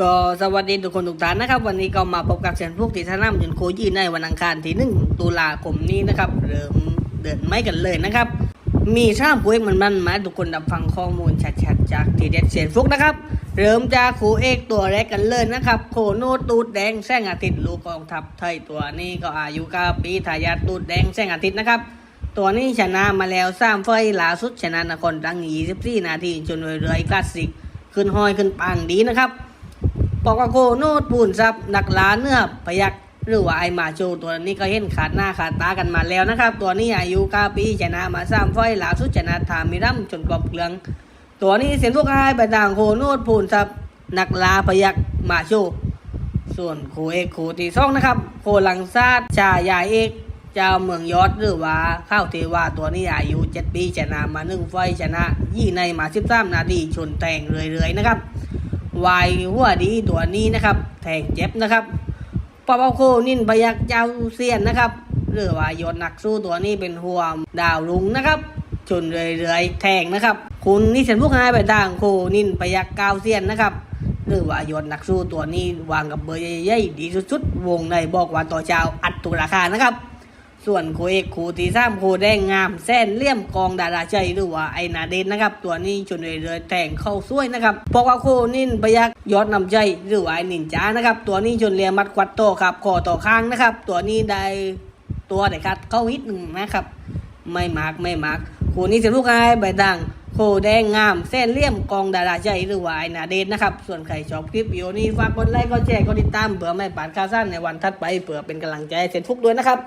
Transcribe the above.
ก็สวัสดีทุกคนทุกท่านนะครับ วันนี้ก็มาพบกับเสียนพวกที่ท่าน้ำยืนโคยีในวันอังคารที่หนึ่งตุลาคมนี้นะครับเริ่มเดินไม่กันเลยนะครับ มีช่างผู้เอกมันมันมาทุกคนรับฟังข้อมูลชัดๆจากทีเด็ดเสียนฟุกนะครับ เริ่มจากคูเอกตัวแรกกันเลยนะครับ โคโนตูดแดงแสงอาทิตย์ลูกกองทัพไทยตัวนี้ก็อายุเก้าปีทายาทตูดแดงแสงอาทิตย์นะครับตัวนี้ชนะมาแล้วสามไฟล่าสุดชนะนครดัง24นาทีจนเรื่อยๆคลาสสิกขึ้นห้อยขึ้นปังดีนะครับ ปอกโกโนดปูนซับนักล้าเนื้อพยักหรือว่าไอมาโชตัวนี้ก็เห็นขาดหน้าขาดตากันมาแล้วนะครับ ตัวนี้อายุ9ปีชนะมาสามไฟล์ล่าสุดชนะทามิรัมจนกรอบเกลือง ตัวนี้เสียนพวกไอ้ไปต่างโคโนดปูนซับนักลาพยักมาโชส่วนโคเอกโคที่สองนะครับ โคลังซาดชายาเอกเจ้าเมืองยอดหรือว่าข้าวเทวาตัวนี้อายุ7ปีชนะมาหนึ่งไฟชนะยี่ในมา13นาทีชนแตงเรื่อยๆนะครับ วายหัวดีตัวนี้นะครับ แทงเจ็บนะครับปอปโคนินพยักเจ้าเซียนนะครับหรือว่ายนต์นักสู้ตัวนี้เป็นหัวดาวลุงนะครับชนเรื่อยๆแทงนะครับ คุณนี่ฉันพวกนายไปทางโคนินพยักเก้าเซียนนะครับหรือว่ายนต์นักสู้ตัวนี้วางกับเบอร์ใหญ่ๆดีสุดๆวงในบอกว่าต่อเจ้าอัดตุราคานะครับ ส่วนโคเอกโคตีซ้ำโคแดงงามแส้นเลี่ยมกองดาราใจหรือว่าไอนาเดนนะครับ ตัวนี้ชนเรือยแต่งเข้าซ้วยนะครับเพราะว่าโคนินพยักยอดนำใจหรือว่าไอนินจ้านะครับ ตัวนี้ชนเรียมัดควัดโตครับคอต่อข้างนะครับ ตัวนี้ได้ตัวไหนครับเข้าฮิตหนึ่งนะครับ ไม่มากไม่มากโคนี้จะลูกไอใบดังโคแดงงามเส้นเลี่ยมกองดาราใจหรือว่าไอนาเดนนะครับ ส่วนใครชอบคลิปวิดีโอนี้ฝากกดไลค์กดแชร์กดติดตามเผื่อไม่ปาดข่าวสั้นในวันถัดไปเผื่อเป็นกำลังใจเซนฟุกด้วยนะครับ